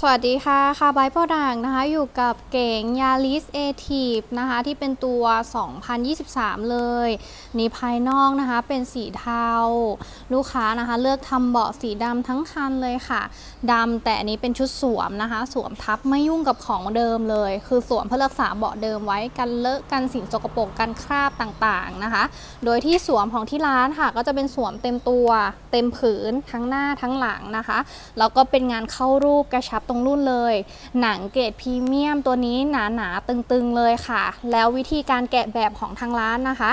สวัสดีค่ะ คาบายโปรดักนะคะ อยู่กับเก๋งยา r ิสเอทีฟนะคะ ที่เป็นตัว 2023 เลย นี่ภายนอกนะคะ เป็นสีเทา ลูกค้านะคะ เลือกทำเบาะสีดำทั้งคันเลยค่ะ ดำแต่อันนี้เป็นชุดสวมนะคะ สวมทับไม่ยุ่งกับของเดิมเลย คือสวมเพื่อรักษาเบาะเดิมไว้ กันเลอะกันสิ่งสกปรกกันคราบต่างๆนะคะ โดยที่สวมของที่ร้านค่ะ ก็จะเป็นสวมเต็มตัว เต็มผืนทั้งหน้าทั้งหลังนะคะ แล้วก็เป็นงานเข้ารูปกระชับตรงรุ่นเลย หนังเกรดพรีเมียมตัวนี้หนาๆตึงๆเลยค่ะ แล้ววิธีการแกะแบบของทางร้านนะคะ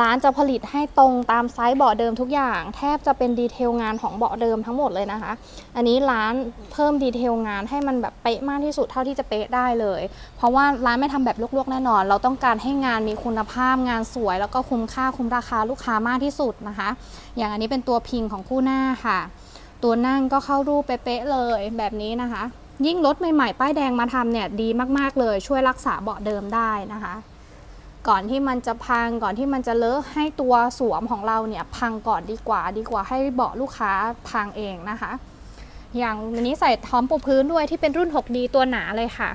ร้านจะผลิตให้ตรงตามไซส์เบาะเดิมทุกอย่าง แทบจะเป็นดีเทลงานของเบาะเดิมทั้งหมดเลยนะคะ อันนี้ร้านเพิ่มดีเทลงานให้มันแบบเป๊ะมากที่สุดเท่าที่จะเป๊ะได้เลย เพราะว่าร้านไม่ทำแบบลวกๆแน่นอน เราต้องการให้งานมีคุณภาพงานสวย แล้วก็คุ้มค่าคุ้มราคาลูกค้ามากที่สุดนะคะ อย่างอันนี้เป็นตัวพิงของคู่หน้าค่ะ ตัวนั่งก็เข้ารูปเป๊ะเลยแบบนี้นะคะ ยิ่งรถใหม่ๆ ป้ายแดงมาทำเนี่ยดีมากๆเลย ช่วยรักษาเบาะเดิมได้นะคะ ก่อนที่มันจะพังก่อนที่มันจะเลอะให้ตัวสวมของเราเนี่ยพังก่อนดีกว่า ดีกว่าให้เบาะลูกค้าพังเองนะคะ อย่างอันนี้ใส่ท้อมปูพื้นด้วยที่เป็นรุ่น 6D ตัวหนาเลยค่ะ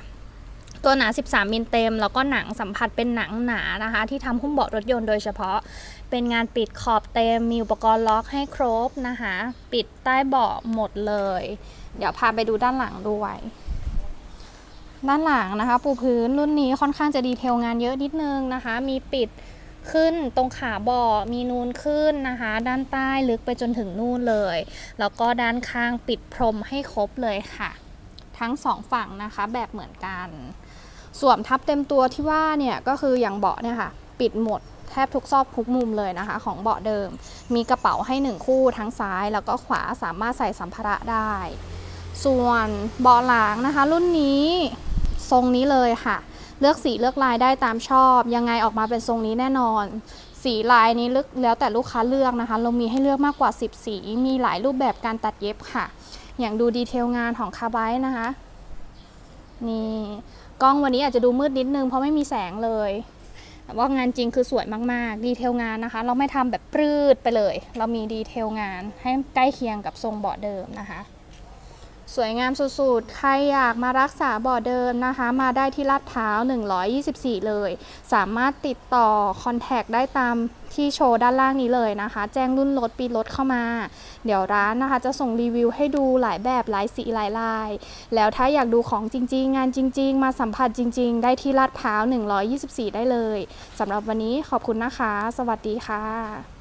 ตัวหนา 13 มิลเต็ม แล้วก็หนังสัมผัสเป็นหนังหนานะคะ ที่ทำหุ้มเบาะรถยนต์โดยเฉพาะ เป็นงานปิดขอบเต็ม มีอุปกรณ์ล็อกให้ครบนะคะ ปิดใต้เบาะหมดเลย เดี๋ยวพาไปดูด้านหลังด้วย ด้านหลังนะคะ ปูพื้นรุ่นนี้ค่อนข้างจะดีเทลงานเยอะนิดนึงนะคะ มีปิดขึ้นตรงขาเบาะมีนูนขึ้นนะคะ ด้านใต้ลึกไปจนถึงนู่นเลย แล้วก็ด้านข้างปิดพรมให้ครบเลยค่ะ ทั้งสองฝั่งนะคะแบบเหมือนกัน สวมทับเต็มตัวที่ว่าเนี่ยก็คืออย่างเบาะเนี่ยค่ะปิดหมดแทบทุกซอกทุกมุมเลยนะคะ ของเบาะเดิม มีกระเป๋าให้หนึ่งคู่ทั้งซ้าย แล้วก็ขวาสามารถใส่สัมภาระได้ ส่วนเบาะหลังนะคะ รุ่นนี้ทรงนี้เลยค่ะ เลือกสีเลือกลายได้ตามชอบ ยังไงออกมาเป็นทรงนี้แน่นอน สีลายนี้ลึกแล้วแต่ลูกค้าเลือกนะคะ เรามีให้เลือกมากกว่า 10 สี มีหลายรูปแบบการตัดเย็บค่ะ อย่างดูดีเทลงานของคาร์ไบต์นะคะนี่กล้องวันนี้อาจจะดูมืดนิดนึงเพราะไม่มีแสงเลยแต่ว่างานจริงคือสวยมากๆ ดีเทลงานนะคะ เราไม่ทำแบบปรืดไปเลย เรามีดีเทลงานให้ใกล้เคียงกับทรงเบาะเดิมนะคะ สวยงามสุดๆ ใครอยากมารักษาบาะเดิมนะคะ มาได้ที่ลาดพร้าว 124 เลย สามารถติดต่อคอนแทคได้ตามที่โชว์ด้านล่างนี้เลยนะคะ แจ้งรุ่นรถปีรถเข้ามา เดี๋ยวร้านนะคะ จะส่งรีวิวให้ดูหลายแบบหลายสีหลายลาย แล้วถ้าอยากดูของจริง ๆ งานจริง ๆ มาสัมผัสจริง ๆ ได้ที่ลาดพร้าว 124 ได้เลยสำหรับวันนี้ขอบคุณนะคะ สวัสดีค่ะ